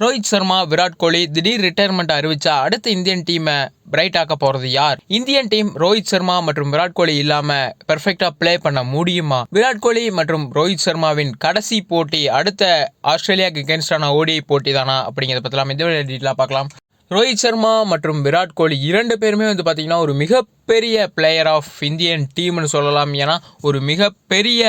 ரோஹித் சர்மா விராட் கோலி திடீர் ரிட்டையர்மெண்ட் அறிவிச்சா அடுத்த இந்தியன் டீமை பிரைட் ஆக்க போறது யார்? இந்தியன் டீம் ரோஹித் சர்மா மற்றும் விராட் கோலி இல்லாம பெர்ஃபெக்டா ப்ளே பண்ண முடியுமா? விராட் கோலி மற்றும் ரோஹித் சர்மாவின் கடைசி போட்டி அடுத்த ஆஸ்திரேலியாவுக்கு அகேன்ஸ்டான ஓடிஐ போட்டி தானா அப்படிங்கிறத பத்திலாம் இந்த டீட்டெயிலாக பார்க்கலாம். ரோஹித் சர்மா மற்றும் விராட் கோலி இரண்டு பேருமே வந்து பார்த்திங்கன்னா ஒரு மிகப்பெரிய பிளேயர் ஆஃப் இந்தியன் டீம்னு சொல்லலாம். ஏன்னா ஒரு மிகப்பெரிய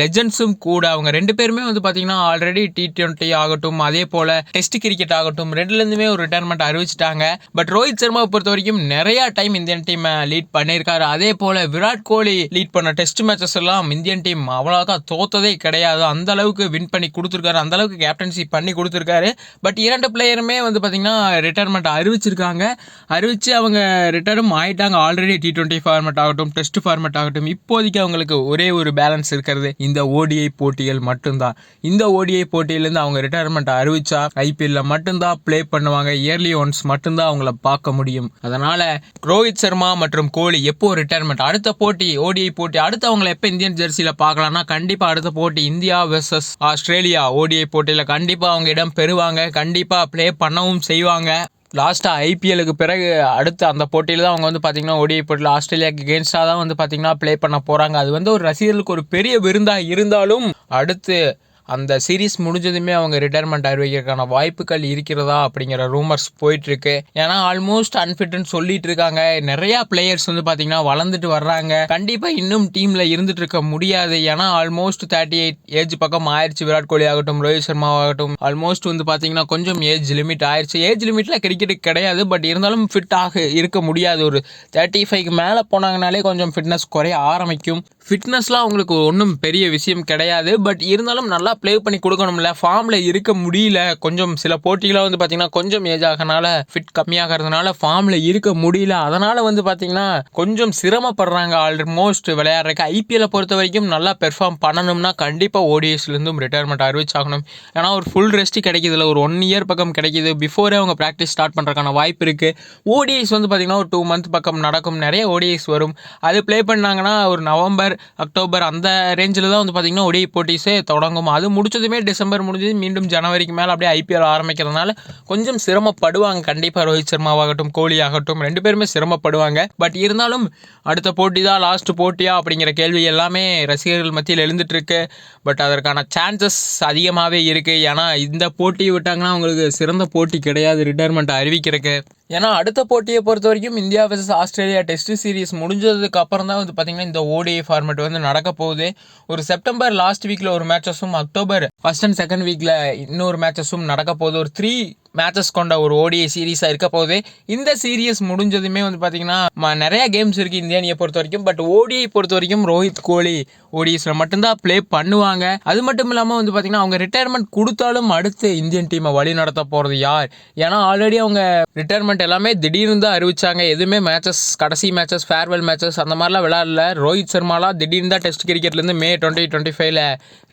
லெஜண்ட்ஸும் கூட அவங்க ரெண்டு பேருமே வந்து பார்த்தீங்கன்னா ஆல்ரெடி டி ட்வெண்ட்டி ஆகட்டும் அதே போல் டெஸ்ட் கிரிக்கெட் ஆகட்டும் ரெண்டுலேருந்துமே ஒரு ரிட்டையர்மெண்ட் அறிவிச்சிட்டாங்க. பட் ரோஹித் சர்மா பொறுத்த வரைக்கும் நிறையா டைம் இந்தியன் டீமை லீட் பண்ணியிருக்காரு. அதே போல் விராட் கோலி லீட் பண்ண டெஸ்ட் மேட்சஸ் எல்லாம் இந்தியன் டீம் அவ்வளோக்கா தோத்ததே கிடையாது. அந்த அளவுக்கு வின் பண்ணி கொடுத்துருக்காரு. அந்த அளவுக்கு கேப்டன்சி பண்ணி கொடுத்துருக்காரு. பட் இரண்டு பிளேயருமே வந்து பார்த்தீங்கன்னா ரிட்டையர்மெண்ட் அறிவிச்சிருக்காங்க. அறிவித்து அவங்க ரிட்டையரும் ஆயிட்டாங்க. ஆல்ரெடி டி டுவெண்ட்டி ஃபார்மேட் ஆகட்டும் டெஸ்ட் ஃபார்மேட் ஆகட்டும் இப்போதைக்கு அவங்களுக்கு ஒரே ஒரு பேலன்ஸ் இருக்கிறது இந்த ஓடிஐ போட்டிகள் மட்டும்தான். இந்த ஓடிஐ போட்டியிலேருந்து அவங்க ரிட்டையர்மெண்ட் அறிவிச்சா ஐபிஎல்ல மட்டும்தான் ப்ளே பண்ணுவாங்க. இயர்லி ஒன்ஸ் மட்டும்தான் அவங்கள பார்க்க முடியும். அதனால ரோஹித் சர்மா மற்றும் கோலி எப்போ ரிட்டையர்மெண்ட் அடுத்த போட்டி ஓடிஐ போட்டி. அடுத்து அவங்களை எப்போ இந்தியன் ஜெர்சியில் பார்க்கலாம்னா கண்டிப்பாக அடுத்த போட்டி இந்தியா வெர்சஸ் ஆஸ்திரேலியா. ஓடிஐ போட்டியில் கண்டிப்பாக அவங்க இடம் பெறுவாங்க. கண்டிப்பாக ப்ளே பண்ணவும் செய்வாங்க. லாஸ்ட்டாக ஐபிஎலுக்கு பிறகு அடுத்து அந்த போட்டியில் தான் அவங்க வந்து பார்த்திங்கன்னா ஓடிஐ போட்டியில் ஆஸ்திரேலியாவுக்கு கேன்ஸ்டாக தான் வந்து பார்த்திங்கன்னா ப்ளே பண்ண போகிறாங்க அது வந்து ஒரு ரசிகர்களுக்கு ஒரு பெரிய விருந்தாக இருந்தாலும் அடுத்து அந்த சீரீஸ் முடிஞ்சதுமே அவங்க ரிட்டையர்மெண்ட் அறிவிக்கிறதுக்கான வாய்ப்புகள் இருக்கிறதா அப்படிங்கிற ரூமர்ஸ் போயிட்டுருக்கு. ஏன்னா ஆல்மோஸ்ட் அன்ஃபிட்னு சொல்லிட்டு இருக்காங்க நிறையா பிளேயர்ஸ் வந்து பார்த்தீங்கன்னா வளர்ந்துட்டு வர்றாங்க. கண்டிப்பாக இன்னும் டீமில் இருந்துட்டு இருக்க முடியாது. ஏன்னா ஆல்மோஸ்ட் தேர்ட்டி எயிட் ஏஜ் பக்கம் ஆயிடுச்சு விராட் கோலி ஆகட்டும் ரோஹித் சர்மா ஆகட்டும். ஆல்மோஸ்ட் வந்து பார்த்தீங்கன்னா கொஞ்சம் ஏஜ் லிமிட் ஆயிடுச்சு ஏஜ் லிமிட்டில் கிரிக்கெட் கிடையாது. பட் இருந்தாலும் ஃபிட் ஆக இருக்க முடியாது. ஒரு தேர்ட்டி ஃபைவ்க்கு மேலே போனாங்கனாலே கொஞ்சம் ஃபிட்னஸ் குறைய ஆரம்பிக்கும். ஃபிட்னஸ்லாம் அவங்களுக்கு ஒன்றும் பெரிய விஷயம் கிடையாது பட் இருந்தாலும் நல்லா ப்ளே பண்ணி கொடுக்கணும்ல. ஃபார்மில் இருக்க முடியல. கொஞ்சம் சில போட்டிகளாக வந்து பார்த்திங்கன்னா கொஞ்சம் ஏஜ் ஆகனால ஃபிட் கம்மியாகிறதுனால ஃபார்மில் இருக்க முடியல. அதனால் வந்து பார்த்திங்கன்னா கொஞ்சம் சிரமப்படுறாங்க ஆல்மோஸ்ட் விளையாடுறக்கு ஐபிஎல்லை பொறுத்த வரைக்கும் நல்லா பெர்ஃபார்ம் பண்ணணும்னா கண்டிப்பாக ஓடிஎஸ்லேருந்தும் ரிட்டையர்மெண்ட் அறிவிச்சாகணும் ஏன்னா ஒரு ஃபுல் ரெஸ்ட்டு கிடைக்கிதுல ஒரு ஒன் இயர் பக்கம் கிடைக்குது. பிஃபோரே அவங்க ப்ராக்டிஸ் ஸ்டார்ட் பண்ணுறதுக்கான வாய்ப்பு இருக்குது ஓடிஎஸ் வந்து பார்த்திங்கன்னா ஒரு டூ மந்த் பக்கம் நடக்கும். நிறைய ஓடிஎஸ் வரும். அது ப்ளே பண்ணாங்கன்னா ஒரு நவம்பர் அக்டோபர் அந்த ரேஞ்சில் தான் வந்து பார்த்திங்கன்னா ஒடிஐ போட்டிஸே தொடங்கும். அது முடிச்சதுமே டிசம்பர் முடிஞ்சது. மீண்டும் ஜனவரிக்கு மேலே அப்படியே ஐபிஎல் ஆரம்பிக்கிறதுனால கொஞ்சம் சிரமப்படுவாங்க. கண்டிப்பாக ரோஹித் சர்மாவாகட்டும் கோலி ஆகட்டும் ரெண்டு பேருமே சிரமப்படுவாங்க. பட் இருந்தாலும் அடுத்த போட்டி தான் லாஸ்ட் போட்டியா அப்படிங்கிற கேள்வி எல்லாமே ரசிகர்கள் மத்தியில் எழுந்துட்டுருக்கு. பட் அதற்கான சான்சஸ் அதிகமாகவே இருக்குது ஏன்னா இந்த போட்டியை விட்டாங்கன்னா அவங்களுக்கு சிறந்த போட்டி கிடையாது. ரிட்டையர்மெண்ட் அறிவிக்கிறதுக்கு. ஏன்னா அடுத்த போட்டியை பொறுத்த வரைக்கும் India versus Australia test series முடிஞ்சதுக்கு அப்புறம் தான் வந்து பார்த்திங்கன்னா இந்த ஓடிஐ ஃபார்மேட் வந்து நடக்க போகுது. ஒரு செப்டம்பர் லாஸ்ட் வீக்கில் ஒரு மேட்சஸும் அக்டோபர் ஃபர்ஸ்ட் அண்ட் செகண்ட் வீக்கில் இன்னொரு மேட்சஸும் நடக்க போகுது. ஒரு த்ரீ மேட்சஸ் கொண்ட ஒரு ஓடிஐ சீரீஸாக இருக்க போகுது. இந்த சீரியஸ் முடிஞ்சதுமே வந்து பார்த்தீங்கன்னா நிறைய கேம்ஸ் இருக்குது இந்திய அணியை பொறுத்த வரைக்கும். பட் ஓடிஐ பொறுத்த வரைக்கும் ரோஹித் கோலி ஓடிஎஸில் மட்டும்தான் ப்ளே பண்ணுவாங்க. அது மட்டும் இல்லாமல் வந்து பார்த்தீங்கன்னா அவங்க ரிட்டையர்மெண்ட் கொடுத்தாலும் அடுத்து இந்தியன் டீமை வழி நடத்த போகிறது யார்? ஏன்னா ஆல்ரெடி அவங்க ரிட்டையர்மெண்ட் எல்லாமே திடீர்னு தான் அறிவிச்சாங்க. எதுவுமே மேட்சஸ் கடைசி மேட்சஸ் ஃபேர்வெல் மேட்சஸ் அந்த மாதிரிலாம் விளாட்ல ரோஹித் சர்மாலாம் திடீர்னு தான் டெஸ்ட் கிரிக்கெட்லேருந்து மே டுவெண்ட்டி டுவெண்ட்டி ஃபைவ்ல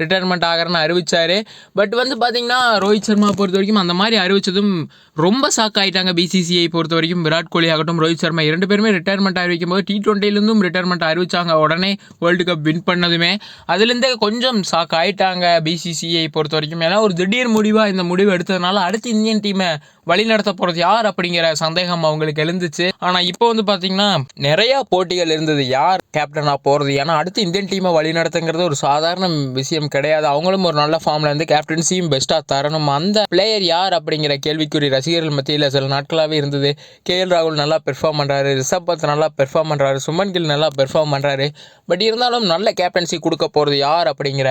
ரிட்டையர்மெண்ட் ஆகிறேன்னு அறிவிச்சார். பட் வந்து பார்த்திங்கன்னா ரோஹித் சர்மா பொறுத்த வரைக்கும் அந்த மாதிரி கிடைச்சதும் ரொம்ப ஷாக் ஆகிட்டாங்க பிசிசிஐ பொறுத்த வரைக்கும். விராட் கோலி ஆகட்டும் ரோஹித் சர்மா இரண்டு பேருமே ரிட்டையர்மெண்ட் அறிவிக்கும் போது டி டுவெண்ட்டிலேருந்தும் ரிட்டையர்மெண்ட் அறிவிச்சாங்க உடனே வேர்ல்டு கப் வின் பண்ணதுமே. அதுலேருந்தே கொஞ்சம் ஷாக் ஆகிட்டாங்க பிசிசிஐ பொறுத்த வரைக்கும். ஏன்னா ஒரு திடீர் முடிவாக இந்த முடிவு எடுத்ததுனால அடுத்து இந்தியன் டீமை வழிநடத்த போகிறது யார் அப்படிங்கிற சந்தேகம் அவங்களுக்கு எழுந்துச்சு. ஆனால் இப்போ வந்து பார்த்தீங்கன்னா நிறையா போட்டிகள் இருந்தது. யார் கேப்டனாக போகிறது ஏன்னா அடுத்து இந்தியன் டீமை வழி நடத்துங்கிறது ஒரு சாதாரண விஷயம் கிடையாது. அவங்களும் ஒரு நல்ல ஃபார்மில் இருந்து கேப்டன்சியும் பெஸ்ட்டாக தரணும். அந்த பிளேயர் யார் அப்படிங்கிற கேள்விக்குறி ரசிகர்கள் மத்தியில் சில நாட்களாகவே இருந்தது. கே எல் ராகுல் நல்லா பெர்ஃபார்ம் பண்ணுறாரு ரிஷப் பத் நல்லா பெர்ஃபார்ம் பண்ணுறாரு சுமன் கில் நல்லா பெர்ஃபார்ம் பண்ணுறாரு பட் இருந்தாலும் நல்ல கேப்டன்சி கொடுக்க போகிறது யார் அப்படிங்கிற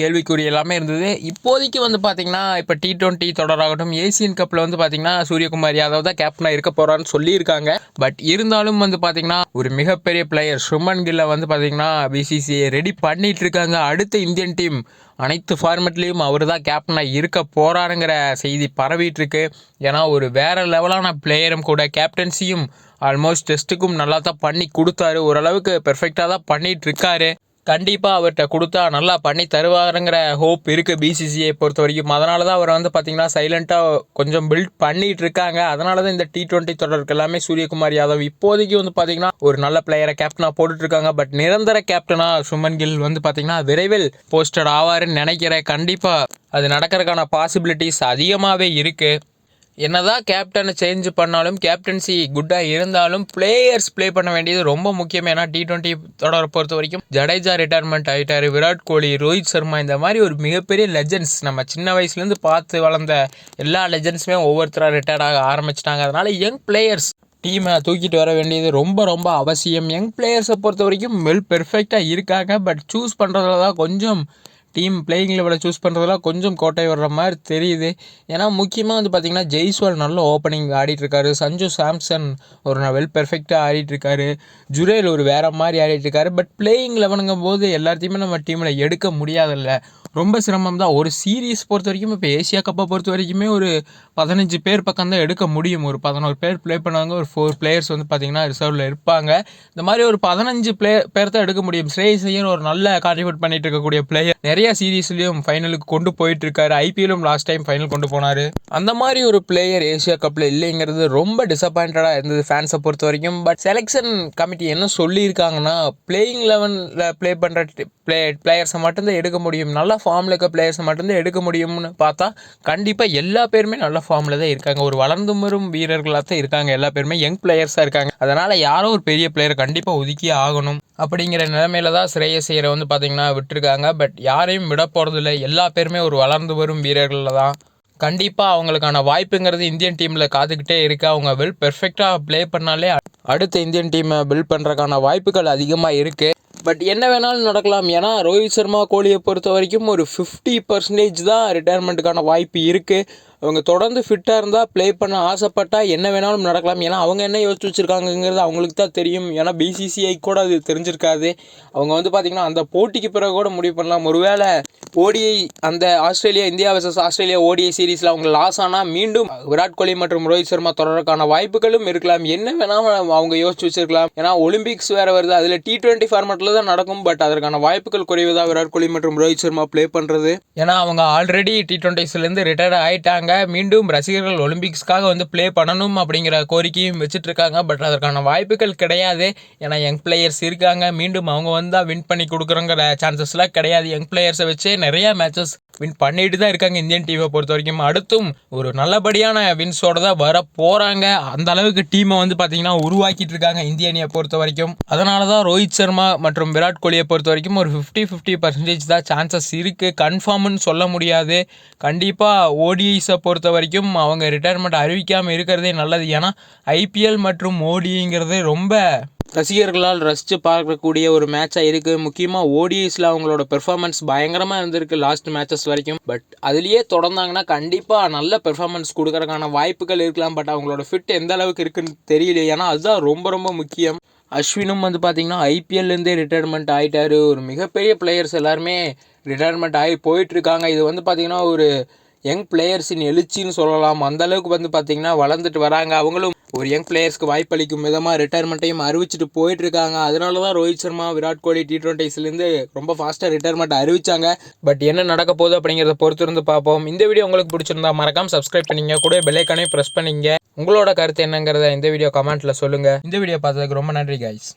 கேள்விக்குறி எல்லாமே இருந்தது. இப்போதைக்கு வந்து பார்த்திங்கன்னா இப்போ டி ட்வெண்ட்டி தொடராகட்டும் ஏசியன் கப்பில் வந்து பார்த்தீங்கன்னா சூரியகுமார் யாதவ் தான் கேப்டனாக இருக்க போகிறான்னு சொல்லியிருக்காங்க. பட் இருந்தாலும் வந்து பார்த்தீங்கன்னா ஒரு மிகப்பெரிய பிளேயர் சுமன் கில்லை வந்து பார்த்தீங்கன்னா பிசிசிஐ ரெடி பண்ணிட்டு இருக்காங்க. அடுத்த இந்தியன் டீம் அனைத்து ஃபார்மெட்லேயும் அவர் தான் கேப்டனாக இருக்க போகிறாருங்கிற செய்தி பரவிட்டு இருக்கு. ஏன்னா ஒரு வேற லெவலான பிளேயரும் கூட கேப்டன்சியும் ஆல்மோஸ்ட் டெஸ்ட்டுக்கும் நல்லா தான் பண்ணி கொடுத்தாரு. ஓரளவுக்கு பெர்ஃபெக்டாக தான் பண்ணிகிட்டு இருக்காரு. கண்டிப்பாக அவர்கிட்ட கொடுத்தா நல்லா பண்ணி தருவாருங்கிற ஹோப் இருக்குது பிசிசிஐ பொறுத்த வரைக்கும் அதனால தான் அவர் வந்து பார்த்திங்கன்னா சைலண்ட்டாக கொஞ்சம் பில்ட் பண்ணிகிட்டு இருக்காங்க. அதனால தான் இந்த டி ட்வெண்ட்டி தொடருக்கு எல்லாமே சூரியகுமார் யாதவ் இப்போதைக்கு வந்து பார்த்திங்கன்னா ஒரு நல்ல பிளேயரை கேப்டனாக போட்டுட்ருக்காங்க பட் நிரந்தர கேப்டனாக சுமன் கில் வந்து பார்த்திங்கன்னா விரைவில் போஸ்டட் ஆவாருன்னு நினைக்கிறேன். கண்டிப்பாக அது நடக்கிறதுக்கான பாசிபிலிட்டிஸ் அதிகமாகவே இருக்குது என்னதான் கேப்டனை சேஞ்ச் பண்ணாலும் கேப்டன்சி குட்டாக இருந்தாலும் பிளேயர்ஸ் ப்ளே பண்ண வேண்டியது ரொம்ப முக்கியம். ஏன்னா டி டுவெண்ட்டி தொடரை பொறுத்த வரைக்கும் ஜடேஜா ரிட்டையர்மெண்ட் ஆகிட்டார் விராட் கோலி ரோஹித் சர்மா இந்த மாதிரி ஒரு மிகப்பெரிய லெஜெண்ட்ஸ் நம்ம சின்ன வயசுலேருந்து பார்த்து வளர்ந்த எல்லா லெஜெண்ட்ஸுமே ஒவ்வொருத்தராக ரிட்டையர்ட் ஆக ஆரம்பிச்சிட்டாங்க. அதனால் யங் பிளேயர்ஸ் டீமை தூக்கிட்டு வர வேண்டியது ரொம்ப ரொம்ப அவசியம். யங் பிளேயர்ஸை பொறுத்த வரைக்கும் வெல் பெர்ஃபெக்டாக இருக்காங்க. பட் சூஸ் பண்ணுறதுல தான் கொஞ்சம் டீம் பிளேயிங் லெவலில் சூஸ் பண்ணுறதுலாம் கொஞ்சம் கோட்டை வர்ற மாதிரி தெரியுது. ஏன்னா முக்கியமாக வந்து பார்த்திங்கன்னா ஜெய்ஸ்வால் நல்ல ஓப்பனிங் ஆடிட்டுருக்காரு. சஞ்சு சாம்சன் ஒரு வெல் பெர்ஃபெக்டாக ஆடிட்டுருக்காரு. ஜுரேல் ஒரு வேறு மாதிரி ஆடிட்டுருக்காரு. பட் பிளேயிங் லெவனுங்கும் போது எல்லாத்தையுமே நம்ம டீமில் எடுக்க முடியாதில்ல. ரொம்ப சிரமம் தான். ஒரு சீரீஸ் பொறுத்த வரைக்கும் இப்போ ஏசியா கப்பை பொறுத்த வரைக்குமே ஒரு பதினஞ்சு பேர் பக்கம் தான் எடுக்க முடியும். ஒரு பதினோரு பேர் ப்ளே பண்ணாங்க ஒரு ஃபோர் பிளேயர்ஸ் வந்து பார்த்திங்கன்னா ரிசர்வில் இருப்பாங்க. இந்த மாதிரி ஒரு பதினஞ்சு பிளே பேர் தான் எடுக்க முடியும். ஸ்ரேயஸ் ஐயர் ஒரு நல்ல கான்ட்ரிபியூட் பண்ணிட்டு இருக்கக்கூடிய பிளேயர் நிறைய நிறையா சீரீஸ்லையும் ஃபைனலுக்கு கொண்டு போயிட்டுருக்காரு. ஐபிஎல்லும் லாஸ்ட் டைம் ஃபைனல் கொண்டு போனார். அந்த மாதிரி ஒரு பிளேயர் ஏசியா கப்பில் இல்லைங்கிறது ரொம்ப டிசப்பாயின்டாக இருந்தது ஃபேன்ஸை பொறுத்த வரைக்கும். பட் செலெக்ஷன் கமிட்டி என்ன சொல்லியிருக்காங்கன்னா பிளேயிங் லெவனில் ப்ளே பண்ணுற பிளே பிளேயர்ஸை மட்டும்தான் எடுக்க முடியும். நல்ல ஃபார்மில் இருக்க பிளேயர்ஸை மட்டும்தான் எடுக்க முடியும்னு பார்த்தா கண்டிப்பாக எல்லா பேருமே நல்ல ஃபார்மில் தான் இருக்காங்க. ஒரு வளர்ந்து வரும் வீரர்களாக தான் இருக்காங்க. எல்லா பேருமே யங் பிளேயர்ஸாக இருக்காங்க. அதனால் யாரோ ஒரு பெரிய பிளேயரை கண்டிப்பாக ஒதுக்கியே ஆகணும். அப்படிங்கிற நிலைமையில தான் ஸ்ரேயஸ் ஐயரை வந்து பார்த்திங்கன்னா விட்டுருக்காங்க. பட் யாரையும் விட போகிறதில்ல எல்லா பேருமே ஒரு வளர்ந்து வரும் வீரர்களில் தான். கண்டிப்பாக அவங்களுக்கான வாய்ப்புங்கிறது இந்தியன் டீமில் காத்துக்கிட்டே இருக்குது அவங்க வெல் பெர்ஃபெக்டாக ப்ளே பண்ணாலே அடுத்த இந்தியன் டீமை பில்ட் பண்ணுறதுக்கான வாய்ப்புகள் அதிகமாக இருக்குது பட் என்ன வேணாலும் நடக்கலாம். ஏன்னா ரோஹித் சர்மா கோலியை பொறுத்த வரைக்கும் ஒரு ஃபிஃப்டி பர்சன்டேஜ் தான் ரிட்டையர்மெண்ட்டுக்கான வாய்ப்பு இருக்குது அவங்க தொடர்ந்து ஃபிட்டாக இருந்தால் ப்ளே பண்ண ஆசைப்பட்டால் என்ன வேணாலும் நடக்கலாம். ஏன்னா அவங்க என்ன யோசிச்சு வச்சுருக்காங்கங்கிறது அவங்களுக்கு தான் தெரியும். ஏன்னா பிசிசிஐ கூட அது தெரிஞ்சிருக்காது. அவங்க வந்து பார்த்திங்கன்னா அந்த போட்டிக்கு பிறகு கூட முடிவு பண்ணலாம். ஒருவேளை ஓடிஐ அந்த Australia India versus Australia ODI சீரீஸில் அவங்க லாஸ் ஆனால் மீண்டும் விராட் கோலி மற்றும் ரோஹித் சர்மா தொடர்றதுக்கான வாய்ப்புகளும் இருக்கலாம். என்ன வேணாலும் அவங்க யோசிச்சு வச்சிருக்கலாம். ஏன்னா ஒலிம்பிக்ஸ் வேறு வருது. அதில் டி ட்வெண்ட்டி ஃபார்மேட்டில் தான் நடக்கும். பட் அதற்கான வாய்ப்புகள் குறைவு தான் விராட் கோலி மற்றும் ரோஹித் சர்மா ப்ளே பண்ணுறது ஏன்னா அவங்க ஆல்ரெடி டி ட்வெண்ட்டிஸ்லேருந்து ரிட்டையர்ட் ஆகிட்டாங்க மீண்டும் ரசிகர்கள் ஒலிம்பிக்ஸ்க்காக வந்து ப்ளே பண்ணணும் அப்படிங்கிற கோரிக்கையும் வச்சுட்டு இருக்காங்க பட் அதற்கான வாய்ப்புகள் கிடையாது. ஏன்னா யங் பிளேயர்ஸ் இருக்காங்க. மீண்டும் அவங்க வந்தால் வின் பண்ணி கொடுக்குறங்கிற சான்சஸ்லாம் கிடையாது. யங் பிளேயர்ஸை வச்சே நிறையா மேட்சஸ் வின் பண்ணிட்டு தான் இருக்காங்க இந்தியன் டீமை பொறுத்த வரைக்கும் அடுத்தும் ஒரு நல்லபடியான வின்ஸோட தான் வர போகிறாங்க அந்த அளவுக்கு டீமை வந்து பார்த்தீங்கன்னா உருவாக்கிட்டு இருக்காங்க இந்திய அணியை பொறுத்த வரைக்கும் அதனால தான் ரோஹித் சர்மா மற்றும் விராட் கோலியை பொறுத்த வரைக்கும் ஒரு ஃபிஃப்டி ஃபிஃப்டி பர்சன்டேஜ் தான் சான்சஸ் இருக்குது கன்ஃபார்ம்னு சொல்ல முடியாது. கண்டிப்பாக ஓடிஐஸை பொறுத்த வரைக்கும் அவங்க ரிட்டையர்மெண்ட் அறிவிக்காமல் இருக்கிறதே நல்லது. ஏன்னா ஐபிஎல் மற்றும் ஓடிங்கிறது ரொம்ப ரசிகர்களால் ரசித்து பார்க்கக்கூடிய ஒரு மேட்சாக இருக்குது முக்கியமாக ஓடிஎஸில் அவங்களோட பெர்ஃபார்மன்ஸ் பயங்கரமாக இருந்திருக்கு லாஸ்ட் மேட்சஸ் வரைக்கும். பட் அதுலேயே தொடர்ந்தாங்கன்னா கண்டிப்பாக நல்ல பெர்ஃபார்மன்ஸ் கொடுக்கறதுக்கான வாய்ப்புகள் இருக்கலாம். பட் அவங்களோட ஃபிட் எந்த அளவுக்கு இருக்குன்னு தெரியல ஏன்னா அதுதான் ரொம்ப ரொம்ப முக்கியம். அஸ்வினும் வந்து பார்த்திங்கன்னா ஐபிஎல்லேருந்தே ரிட்டையர்மெண்ட் ஆகிட்டார் ஒரு மிகப்பெரிய பிளேயர்ஸ் எல்லாருமே ரிட்டையர்மெண்ட் ஆகி போயிட்டுருக்காங்க இது வந்து பார்த்திங்கன்னா ஒரு யங் பிளேயர்ஸின் எழுச்சின்னு சொல்லலாம். அந்தளவுக்கு வந்து பார்த்திங்கன்னா வளர்ந்துட்டு வராங்க. அவங்களும் ஒரு யங் பிளேயர்ஸ்க்கு வாய்ப்பளிக்கும் விதமாக ரிட்டையர்மெண்ட்டையும் அறிவிச்சிட்டு போயிட்டு இருக்காங்க அதனால தான் ரோஹித் சர்மா விராட் கோலி டி டுவெண்ட்டிஸ்லேருந்து ரொம்ப ஃபாஸ்ட்டாக ரிட்டையர்மெண்ட் அறிவிச்சாங்க. பட் என்ன நடக்க போகுது அப்படிங்கிறத பொறுத்து இருந்து பார்ப்போம். இந்த வீடியோ உங்களுக்கு பிடிச்சிருந்தா மறக்காம சப்ஸ்கிரைப் பண்ணிங்க. கூட பெல்லைக்கானே ப்ரெஸ் பண்ணிங்க. உங்களோட கருத்து என்னங்கிறத இந்த வீடியோ கமெண்ட்டில் சொல்லுங்கள் இந்த வீடியோ பார்த்ததுக்கு ரொம்ப நன்றி கைஸ்